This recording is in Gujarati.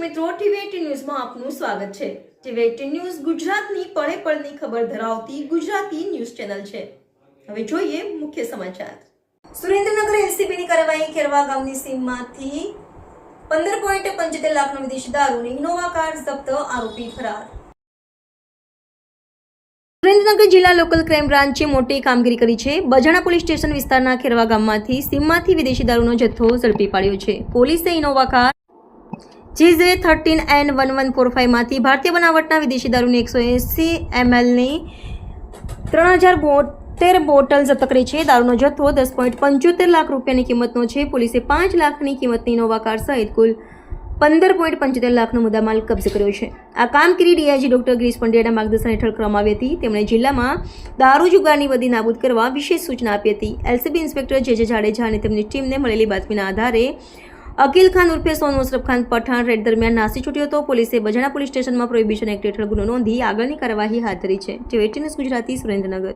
મિત્રો, ટીવી ન્યૂઝમાં આપનું સ્વાગત છે. ટીવી ન્યૂઝ ગુજરાતની પળે પળની ખબર ધરાવતી ગુજરાતી ન્યૂઝ ચેનલ છે. હવે જોઈએ મુખ્ય સમાચાર. સુરેન્દ્રનગર એલસીબીની કાર્યવાહી ખેરવા ગામની સીમમાંથી પંદર પોઈન્ટ પંચોતેર લાખનો વિદેશી દારૂની ઇનોવા કાર જપ્ત આરોપી ફરાર. સુરેન્દ્રનગર જિલ્લા લોકલ ક્રાઇમ બ્રાન્ચે મોટી કામગીરી કરી છે. બજાણા પોલીસ સ્ટેશન વિસ્તારના ખેરવા ગામમાંથી સીમમાંથી વિદેશી દારૂનો જથ્થો ઝડપી પાડ્યો છે. પોલીસે Innova car GJ thirteen N one one four ફાઇવમાંથી ભારતીય બનાવટના વિદેશી દારૂની એકસો એંસી એમએલની ત્રણ હજાર બોતેર બોટલ જપ્ત છે. દારૂનો જથ્થો દસ પોઈન્ટ પંચોતેર લાખ રૂપિયાની કિંમતનો છે. પોલીસે પાંચ લાખની કિંમતની ઇનોવા કાર સહિત કુલ પંદર પોઈન્ટ પંચોતેર લાખનો મુદ્દામાલ કબજે કર્યો છે. આ કામગીરી ડીઆઈજી ડોક્ટર ગિરીશ પંડ્યાના માર્ગદર્શન હેઠળ કરવામાં આવી હતી. તેમણે જિલ્લામાં દારૂ જુગારની બધી નાબૂદ કરવા વિશેષ સૂચના આપી હતી. એલસીબી ઇન્સ્પેક્ટર જે જે જાડેજા અને તેમની ટીમને મળેલી બાતમીના આધારે અકીલ ખાન ઉર્ફે સોનુ અશરફ ખાન પઠાણ રેડ દરમિયાન નાસી છૂટ્યો હતો. પોલીસે બજાણા પોલીસ સ્ટેશનમાં પ્રોહિબિશન એક્ટ હેઠળ ગુનો નોંધી આગળની કાર્યવાહી હાથ ધરી છે. જે એટીન્યુઝ ગુજરાતી સુરેન્દ્રનગર.